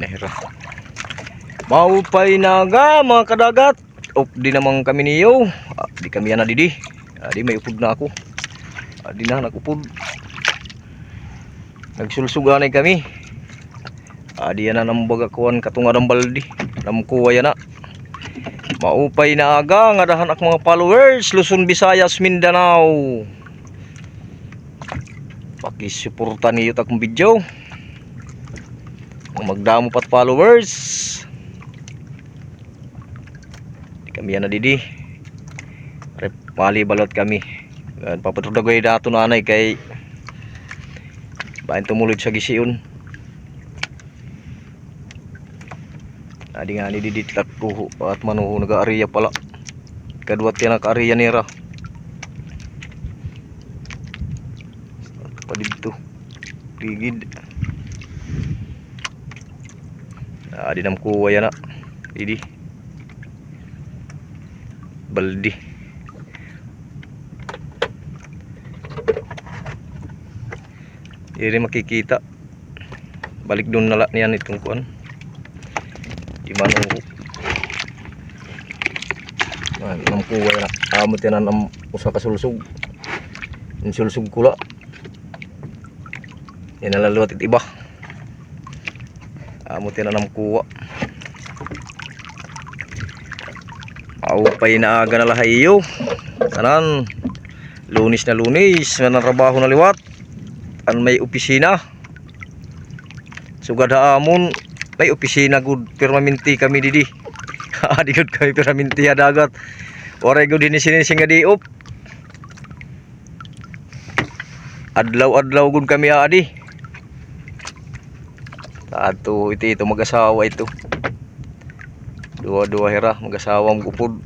Pinahira. Maupay naga mga kadagat. Op di naman kami niyo. Ah, di kami yan didi. Ah, di may upod na ako. Ah, di na nakupod. Nagsulsuganay kami. Ah, di yan na nambaga kuwan katunga ng baldi. Namkuha yan na. Maupay na aga nga dahan ak mga followers Luzon, Visayas, Mindanao. Pakisuporta niyo ta kong video. Magdamo pat followers. Di kami yan na didi. Rep, mali balot kami. Yan, Papatrudagay dato nanay kay Bain tumulod sa gisiyon. Adi nga ni didit tuho at manuho nag-aariya pala. Kadwat yan ang aariya nira. Pa dito. Rigid. Adi nam kuwa yan na. Didi. Baldi. Hindi rin makikita. Balik doon na niyan itong kuan. Di man ang Ah, nam kuwa na. Amot yan ang usa ka sulsug. Yung sulsug kula. Yan nalaluwat it iba. Amot yan ang kuwa. Maupay na aga na lahay iyo. Kanan. Lunis na lunis. Manang trabaho na liwat. An may opisina. Sugad haamon. May opisina good permanente kami didi. Adi good kami permanente dagat. Oray good din sinising nga diop. Adlaw-adlaw good kami adi. Ato iti ito mag-asawa ito. Dua-dua hera mag-asawang gupod.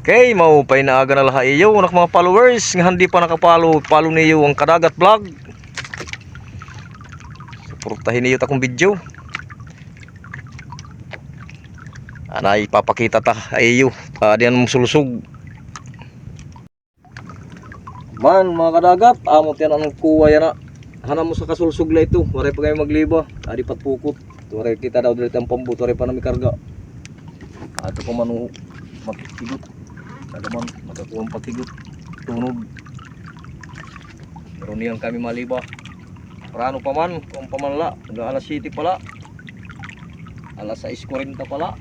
Okay, maupay na aga na lahat iyo anak mga followers nga hindi pa nakapalo, follow niyo ang Kadagat Vlog. Suportahin niyo ta kong video. Ana ipapakita ta ayo pa diyan mong sulusog. Man mga kadagat, amot yan ang kuwa yan na. Hanam mo sa kasulsog la ito. Waray pa kayo magliba. Adi pat pukot. Waray kita daw dito ang pambut. Waray pa nami karga. Ato pa man makikigot. Nagaman makakuha ang pakigot. Tunog. Pero niyang kami maliba. Rano pa man. Kung pamanla. Hanggang alas 7 pala. Alas 6.40 pala.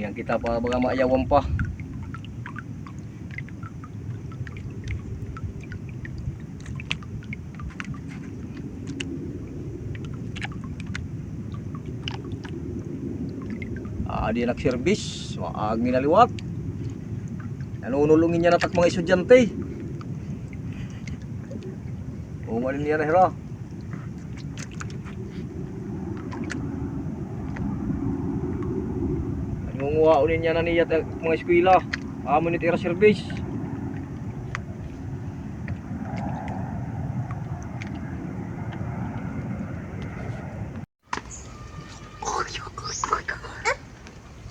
Yan kita pa baga maayawan pa. Ah, di nag-service, waag naliwat. Nanunulungin niya natak mga estudyante. Umalin niya na hira. Nangunguha unin niya na niya ta- mga eskwela. Amo ni tira service.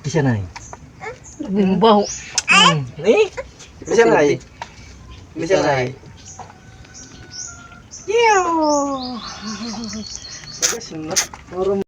Bisa na Bumbaw. Ni? Bisa na Bisa na Yo. Bagas,